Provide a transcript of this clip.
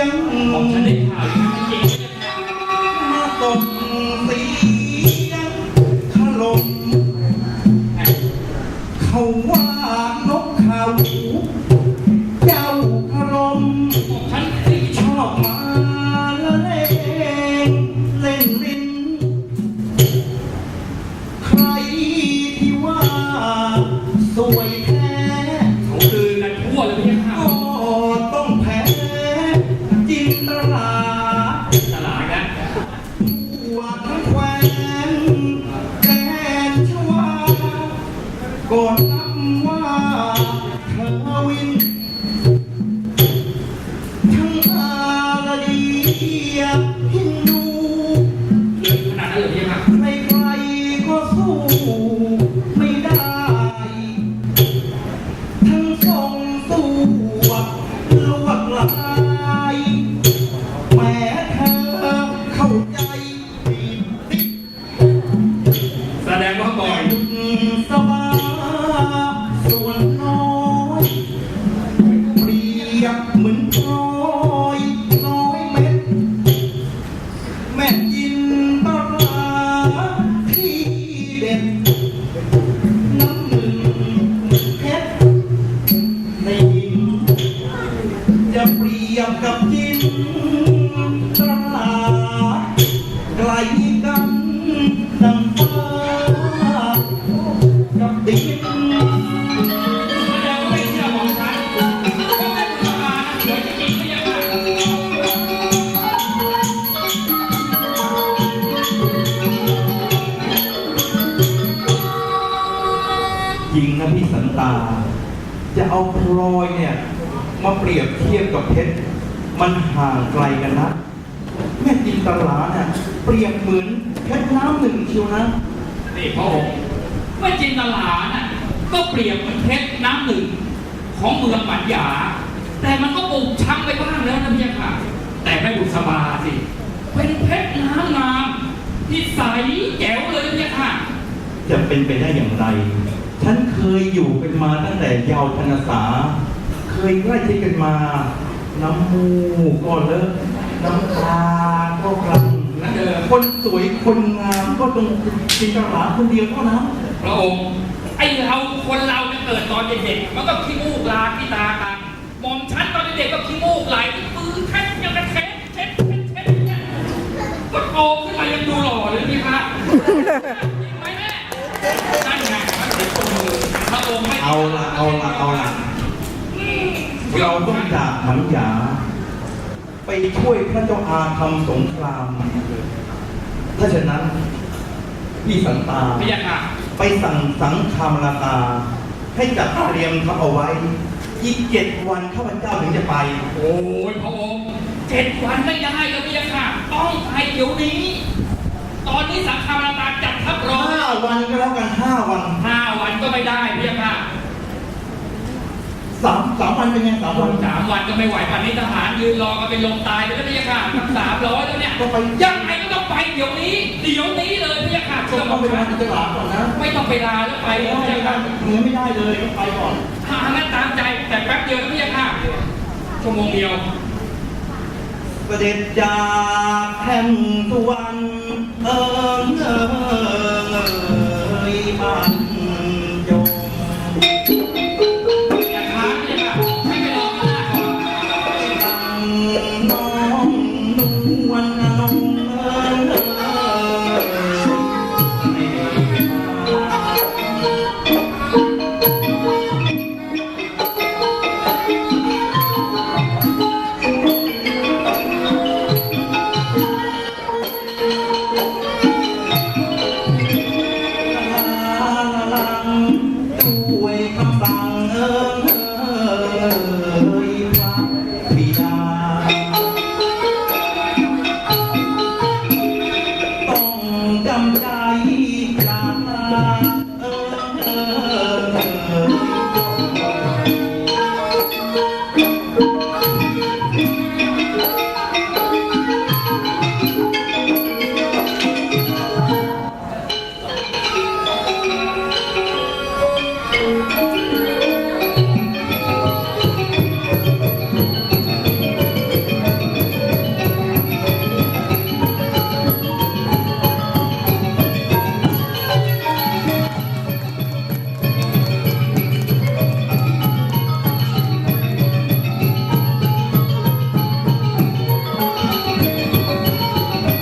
ยังผมจะได้ข่าวอย่างนั้นจริงมาตกเสียังขล่มเขาว่านกเขา have กับจินตราไกลกันดังฟ้ากับดินแสดงว่าไม่เชื่อของฉันก็เป็นสมาสวยจริงๆพี่ค่ะจริงนะพี่สันตา จะเอาพลอยเนี่ย มาเปรียบเทียบกับเพชร มันห่างไกลกันนะแม่จินตลาเนี่ยเปรียบเหมือนเพชรน้ำหนึ่งเชียวนะนี่พระองค์เมื่อจินตลาน่ะก็เปรียบเหมือนเพชรน้ำหนึ่งของเมืองปัญญา แต่มันก็บุกช้ำไปบ้างแล้วนะพี่ค่ะ แต่ไม่บุกสบาสิ เป็นเพชรน้ำงามที่ใสแจ๋วเลยพี่ค่ะ จะเป็นไปได้อย่างไร ฉันเคยอยู่กันมาตั้งแต่เยาว์ธนสา เคยใกล้ชิดกันมา น้ำมูกก็เลิกน้ำตาก็กลั้นนั่นเดิมคนสวยคนงามก็ต้องจินตลาคนเดียวเท่านั้นพระองค์ไอเราคนเราเนี่ยเกิดตอนเด็กๆมันก็ขี้มูกลาขี้ตากันหม่อมฉันตอนเด็กๆก็ขี้มูกไหลมือแค่ยังกระเช็ดเช็ดเช็ดเช็ดเนี่ยก็โตขึ้นมายังดูหล่อเลยพี่คะจริงไหมแม่นั่นไงมันเป็นคนมือพระองค์ไม่เอาละเอาละเอาละ เราต้องจากหมันหยาไปช่วยพระเจ้าอาทำสงคราม ถ้าฉะนั้น พี่สันตาพี่ยาค่ะไปสั่งสังคามราตา ให้จัดเตรียมทัพเอาไว้ อีกเจ็ดวันข้าพเจ้าถึงจะไป โอ้ยพระองค์เจ็ดวันไม่ได้แล้วพี่ยาค่ะต้องไปเดี๋ยวนี้ ตอนนี้สังฆราตาจัดทัพรอห้าวันก็แล้วกันห้าวันห้าวันก็ไม่ได้พี่ ยาค่ะสามสามวันเป็นไงสามวันสามวันก็ไม่ไหวป่านนี้ทหารยืนรอกันเป็นลมตายไปแล้วพี่ยาค่ะกับสามร้อยแล้วเนี่ยก็ไปยังไงก็ต้องไปเดี๋ยวนี้ เดี๋ยวนี้เลยพี่ยาค่ะก็ต้องไปทำกิจลาก่อนนะ ไม่ต้องไปลาแล้วไปเลยพี่ยาค่ะเหนือไม่ได้เลยต้องไปก่อนหางั้นตามใจแต่แป๊บเดียวนะพี่ยาค่ะชั่วโมงเดียวเสด็จจากแผ่นสุวรรณเอิงเอยบ้าน